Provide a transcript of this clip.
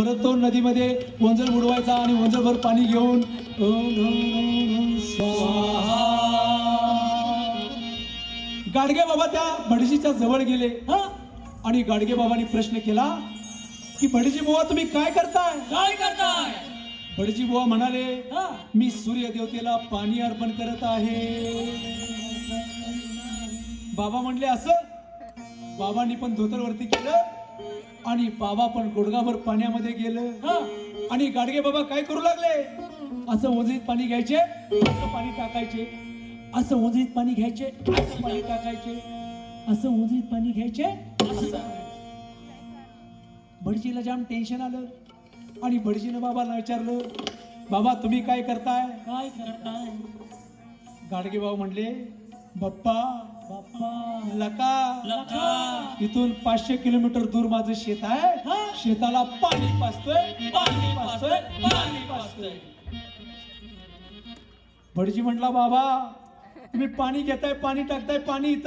परत तो नदीमध्ये वंजळ बुडवायचा आणि वंजळभर पाणी घेऊन. गाडगे बाबा त्या भटजीच्या जवळ गेले हा? आणि गाडगे बाबांनी प्रश्न केला की भटजी बुवा तुम्ही काय करताय? काय करताय? भटजी बुवा म्हणाले हा? मी सूर्य देवतेला पाणी अर्पण करत आहे. बाबा म्हणले असं? बाबांनी पण धोतर वरती केलं. आणि बाबा पण गुडगाभर पाण्यामध्ये गेलं. हा. आणि गाडगे बाबा काय करू लागले? असं ओझरीत पाणी घ्यायचे असं पाणी टाकायचे असं ओझरीत पाणी घ्यायचे असं पाणी टाकायचे असं ओझरीत पाणी घ्यायचे असं भटजीला जाम टेन्शन आलं. आणि भटजीनं बाबाला विचारलं बाबा तुम्ही काय करताय? काय करताय? गाडगे बाबा म्हणले बाप्पा लका लखा इथून पाचशे किलोमीटर दूर माझं शेत आहे. हा. शेताला पाणी पाचतोय पाणी पाचतोय पाणी पाचतोय भटजी म्हटला बाबा तुम्ही पाणी घेताय पाणी टाकताय पाणी